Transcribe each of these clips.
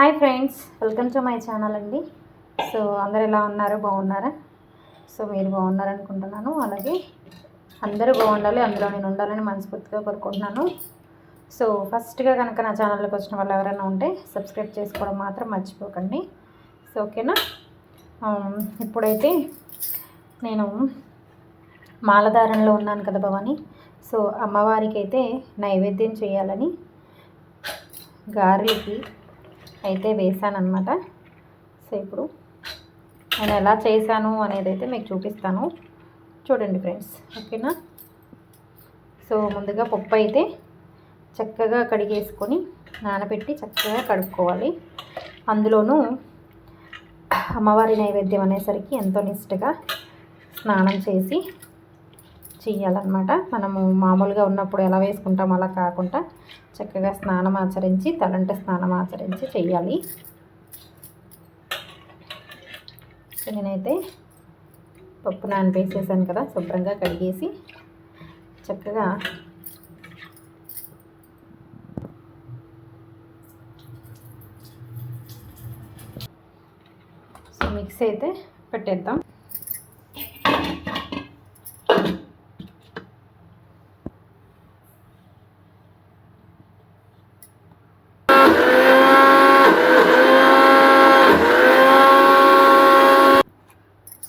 Hi friends welcome to my channel అండి. So అందరు ఎలా ఉన్నారు? బాగున్నారా? సో మీరు బాగున్నారనుకుంటున్నాను. అలాగే అందరూ బాగుండాలి అందులో నేను ఉండాలని మనస్ఫూర్తిగా కోరుకుంటున్నాను. సో ఫస్ట్గా కనుక నా ఛానల్లోకి వచ్చిన వాళ్ళు ఎవరైనా ఉంటే సబ్స్క్రైబ్ చేసుకోవడం మాత్రం మర్చిపోకండి. సో ఓకేనా? ఇప్పుడైతే నేను మాలధారణలో ఉన్నాను కదా భవాని. సో అమ్మవారికి అయితే నైవేద్యం చేయాలని గారెలకి అయితే వేసానమాట సో ఇప్పుడు నేను ఎలా చేశాను అనేది అయితే మీకు చూపిస్తాను. చూడండి ఫ్రెండ్స్ ఓకేనా? సో ముందుగా పప్పు అయితే చక్కగా కడిగేసుకొని నానబెట్టి చక్కగా కడుక్కోవాలి. అందులోనూ అమ్మవారి నైవేద్యం అనేసరికి ఎంతో నిష్టగా స్నానం చేసి చేయాలన్నమాట మనము మామూలుగా ఉన్నప్పుడు ఎలా వేసుకుంటాం అలా కాకుండా చక్కగా స్నానం ఆచరించి తలంటే స్నానం ఆచరించి చేయాలి సో నేనైతే పప్పు నానిపేసేసాను కదా శుభ్రంగా కడిగేసి చక్కగా సో మిక్సీ అయితే పెట్టేద్దాం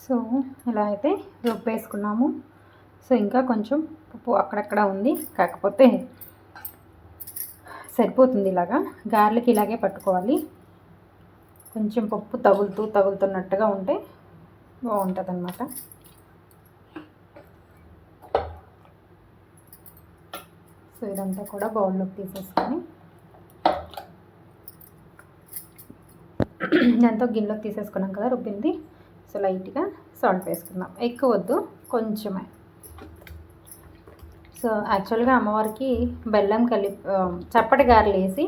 సో ఇలా రుబ్బేసుకున్నాము. సో ఇంకా కొంచెం పప్పు అక్కడక్కడ ఉంది. కాకపోతే సరిపోతుంది ఇలాగా. గార్లకి ఇలాగే పట్టుకోవాలి. కొంచెం పప్పు తగులుతూ తగులుతున్నట్టుగా ఉంటే బాగుంటుంది అన్నమాట సో ఇదంతా కూడా బౌల్లోకి తీసేసుకొని దాంతో గిన్నెలోకి తీసేసుకున్నాం కదా రుబ్బింది. సో లైట్గా సాల్ట్ వేసుకుందాం. ఎక్కువ వద్దు కొంచెమే. సో యాక్చువల్గా అమ్మవారికి బెల్లం కలిపి చప్పటి గారెలు వేసి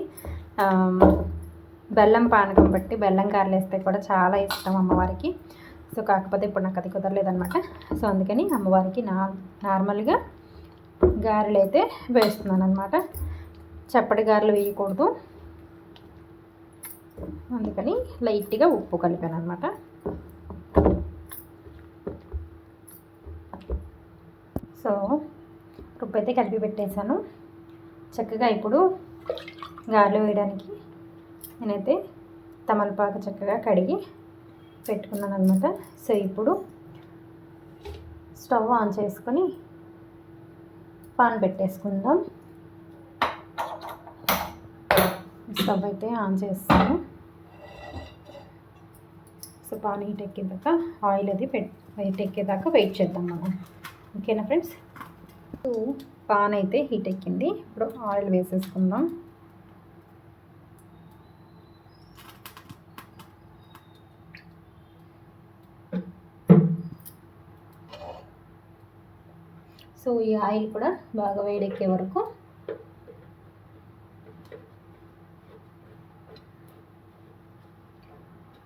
బెల్లం పానకం బట్టి బెల్లం గారెలు వేస్తే కూడా చాలా ఇష్టం అమ్మవారికి. సో కాకపోతే ఇప్పుడు నాకు అది కుదరలేదనమాట సో అందుకని అమ్మవారికి నా నార్మల్గా గారెలు అయితే వేస్తున్నాను అనమాట చప్పటి గారెలు వేయకూడదు. అందుకని లైట్గా ఉప్పు కలిపాను అనమాట సో రుబ్బు అయితే కలిపి పెట్టేశాను. చక్కగా ఇప్పుడు గాలి వేయడానికి నేనైతే తమలపాకు చక్కగా కడిగి పెట్టుకున్నాను అనమాట సో ఇప్పుడు స్టవ్ ఆన్ చేసుకొని పాన్ పెట్టేసుకుందాం. స్టవ్ అయితే ఆన్ చేస్తాను. సో పాన్ హీట్ ఎక్కేదాకా ఆయిల్ అది పెట్ హీట్ ఎక్కేదాకా వెయిట్ చేద్దాం మనం. ఓకేనా ఫ్రెండ్స్? సో పాన్ అయితే హీట్ ఎక్కింది. ఇప్పుడు ఆయిల్ వేసేసుకుందాం. సో ఈ ఆయిల్ కూడా బాగా వేడెక్కే వరకు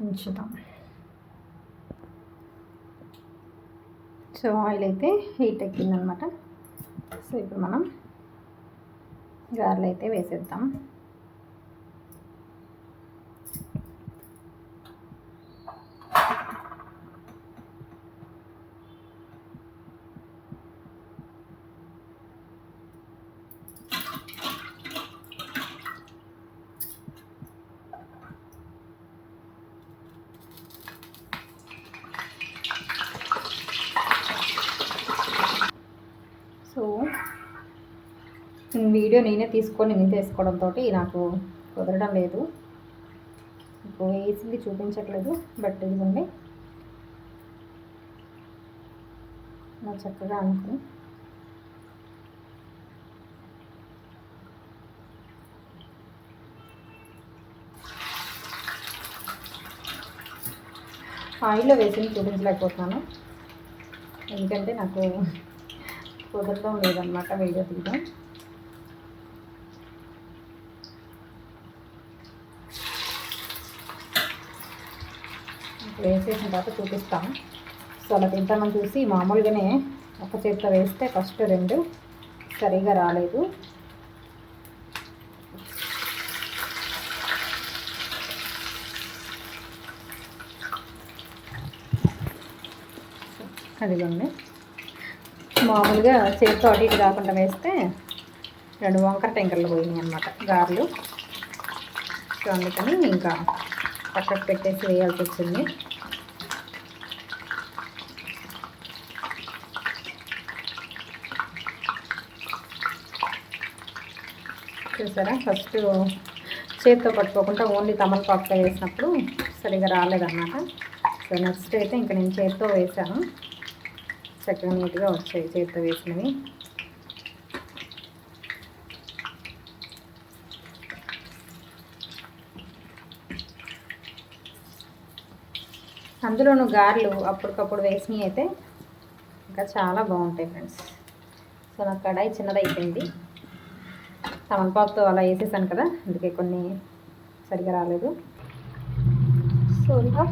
ఉంచుదాం. సో ఆయిల్ అయితే హీట్ ఎక్కిందనమాట. సో ఇప్పుడు మనం గారెలు అయితే వేసేద్దాం సో ఈ వీడియో నేనే తీసుకొని నేను చేసుకోవడంతో నాకు కుదరడం లేదు. ఇప్పుడు వేసింది చూపించట్లేదు బట్ ఇదిగోండి. ఇలా చక్కగా అనుకుని ఆయిల్లో వేసింది చూపించలేకపోతున్నాను. ఎందుకంటే నాకు కుదరడం లేదనమాట వీడియో తీయడం. వేసేసిన తర్వాత చూపిస్తాం సో అలా తింటామని చూసి మామూలుగానే ఒక చేతితో వేస్తే ఫస్ట్ రెండు సరిగా రాలేదు. అదిగోండి. మామూలుగా చేతితో అటు ఇటు కాకుండా వేస్తే రెండు వంకర టెంకర్లు పోయినాయి అనమాట గారెలు. సో అందుకని ఇంకా పక్కకు పెట్టేసి వేయాల్సి వచ్చింది. చూసారా? ఫస్ట్ చేతితో పట్టుకోకుండా ఓన్లీ తమలపాకుతో వేసినప్పుడు సరిగా రాలేదన్నమాట. సో నెక్స్ట్ అయితే ఇంకా నేను చేతితో వేసాను. చక్కగా నీట్గా వచ్చాయి చేతితో వేసినవి. అందులోనూ గారెలు అప్పటికప్పుడు వేసినవి అయితే ఇంకా చాలా బాగుంటాయి ఫ్రెండ్స్. సో నాకు కడాయి చిన్నది అయిపోయింది తమలపాకుతో అలా వేసేసాను కదా అందుకే కొన్ని సరిగా రాలేదు. సో ఇంకా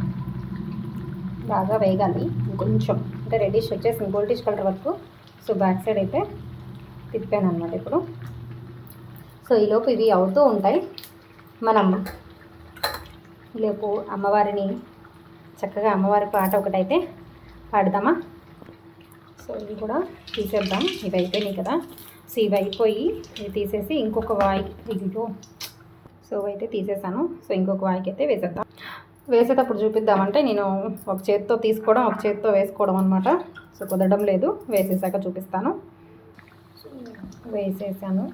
బాగా వేగాలి. ఇంకొంచెం అంటే రెడ్డిష్ వచ్చేసింది గోల్డిష్ కలర్ వరకు. సో బ్యాక్ సైడ్ అయితే తిప్పాను అనమాట ఇప్పుడు. సో ఈలోపు ఇవి అవుతూ ఉంటాయి. మనం ఈలోపు అమ్మవారిని చక్కగా అమ్మవారి పాట ఒకటైతే పాడదామా? సో ఇవి కూడా తీసేద్దాం. ఇవి అయిపోయినాయి కదా. సో ఇవి అయిపోయి ఇవి తీసేసి ఇంకొక వాయి ఇదిగో. సో అయితే తీసేసాను. సో ఇంకొక వాయికి అయితే వేసేద్దాం. వేసేటప్పుడు చూపిద్దామంటే నేను ఒక చేత్తో తీసుకోవడం ఒక చేత్తో వేసుకోవడం అనమాట సో కుదరడం లేదు. వేసేసాక చూపిస్తాను. సో వేసేసాను.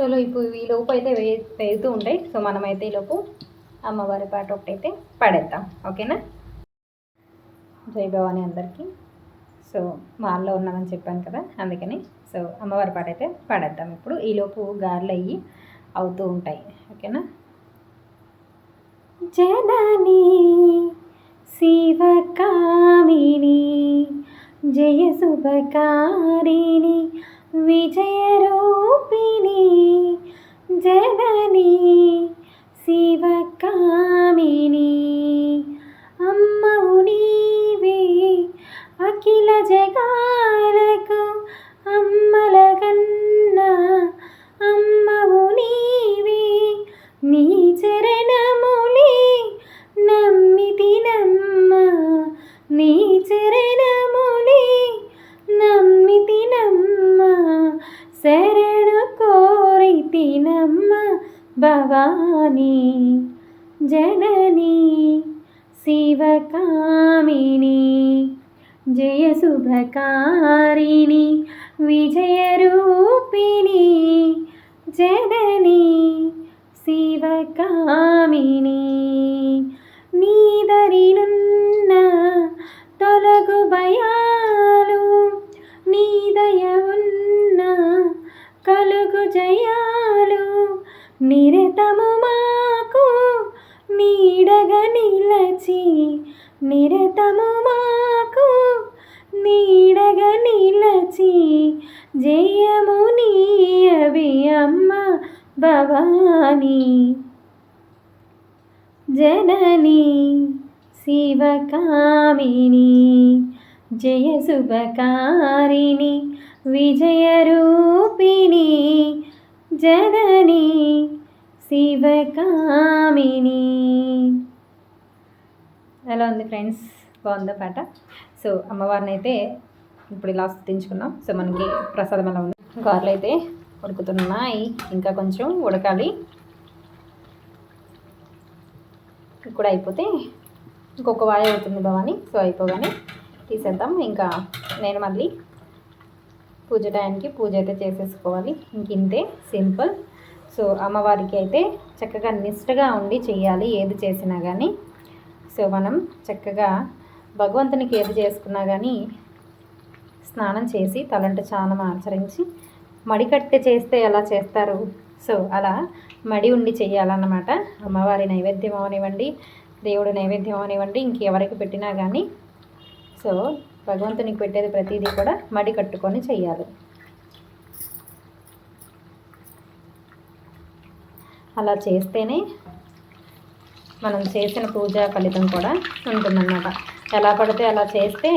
సో ఇప్పుడు ఈ లోపు అయితే వే వేగుతూ ఉంటాయి. సో మనమైతే ఈ లోపు అమ్మవారి పాట ఒకటైతే పడేద్దాం. ఓకేనా? జై భవాని అందరికీ. సో మాల్లో ఉన్నామని చెప్పాను కదా అందుకని. సో అమ్మవారి పాట అయితే పడేద్దాం. ఇప్పుడు ఈలోపు గారెలు అయ్యి అవుతూ ఉంటాయి. ఓకేనా? జనని శివకామిని జయ శుభకారిణి విజయరూపిణి అమ్మలగన్నా అమ్మవు నీవే నీ చరణములే నమ్మితినమ్మ నీ చరణములే నమ్మితినమ్మ శరణు కోరితినమ్మ భవానీ జననీ శివకామిని. జయ శుభకారిణి విజయరూపిణి జనని శివకామిని. నీదరినున్న తొలగు భయ భవానీ జననీ శివకామిని జయ శుభకారిణి విజయరూపిణి జననీ శివకామిని. ఎలా ఉంది ఫ్రెండ్స్? బాగుందా పాట? సో అమ్మవారిని అయితే ఇప్పుడు ఇలా స్థుతించుకున్నాం సో మనకి ప్రసాదం ఎలా ఉంది? గారెలు అయితే ఉడుకుతున్నాయి ఇంకా కొంచెం ఉడకాలి. ఇప్పుడు అయిపోతే ఇంకొక వాయి అవుతుంది భవాని సో అయిపోగానే తీసేద్దాం. ఇంకా నేను మళ్ళీ పూజ టైంకి పూజ అయితే చేసేసుకోవాలి. ఇంక ఇంతే సింపుల్. సో అమ్మవారికి అయితే చక్కగా నిష్టగా ఉండి చేయాలి ఏది చేసినా కానీ సో మనం చక్కగా భగవంతునికి ఏది చేసుకున్నా కానీ స్నానం చేసి తలంట చానం ఆచరించి మడికట్టె చేస్తే ఎలా చేస్తారు? సో అలా మడి ఉండి చెయ్యాలన్నమాట అమ్మవారి నైవేద్యం అవనివ్వండి దేవుడు నైవేద్యం అవనివ్వండి ఇంకెవరికి పెట్టినా కానీ సో భగవంతునికి పెట్టేది ప్రతిదీ కూడా మడి కట్టుకొని చెయ్యాలి అలా చేస్తేనే మనం చేసిన పూజ ఫలితం కూడా ఉంటుందన్నమాట. ఎలా పడితే అలా చేస్తే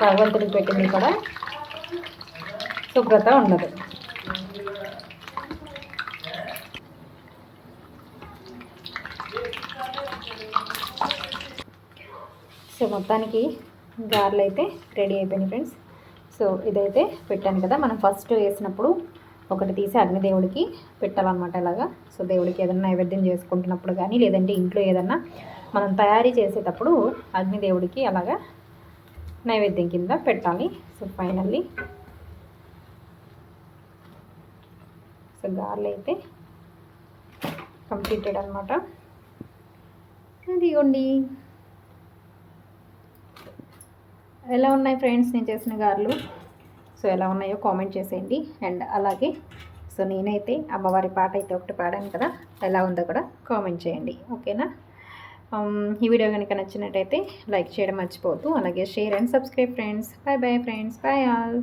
భగవంతుడికి పెట్టింది కూడా శుభ్రత ఉండదు. సో మొత్తానికి గారెలు అయితే రెడీ అయిపోయినాయి ఫ్రెండ్స్. సో ఇదైతే పెట్టాను కదా మనం ఫస్ట్ వేసినప్పుడు ఒకటి తీసి అగ్నిదేవుడికి పెట్టాలన్నమాట ఇలాగా సో దేవుడికి ఏదైనా నైవేద్యం చేసుకుంటున్నప్పుడు కానీ లేదంటే ఇంట్లో ఏదన్నా మనం తయారీ చేసేటప్పుడు అగ్నిదేవుడికి అలాగా నైవేద్యం కింద పెట్టాలి. సో ఫైనల్లీ సో గార్లు అయితే కంప్లీటెడ్ అనమాట అదిగోండి. ఎలా ఉన్నాయి ఫ్రెండ్స్ నేను చేసిన గారెలు? సో ఎలా ఉన్నాయో కామెంట్ చేసేయండి. అండ్ అలాగే సో నేనైతే అమ్మవారి పాట అయితే ఒకటి పాడాను కదా ఎలా ఉందో కూడా కామెంట్ చేయండి. ఓకేనా? Um, ఈ వీడియో కనుక నచ్చినట్టయితే లైక్ చేయడం మర్చిపోవద్దు. అలాగే share and subscribe friends bye bye friends bye all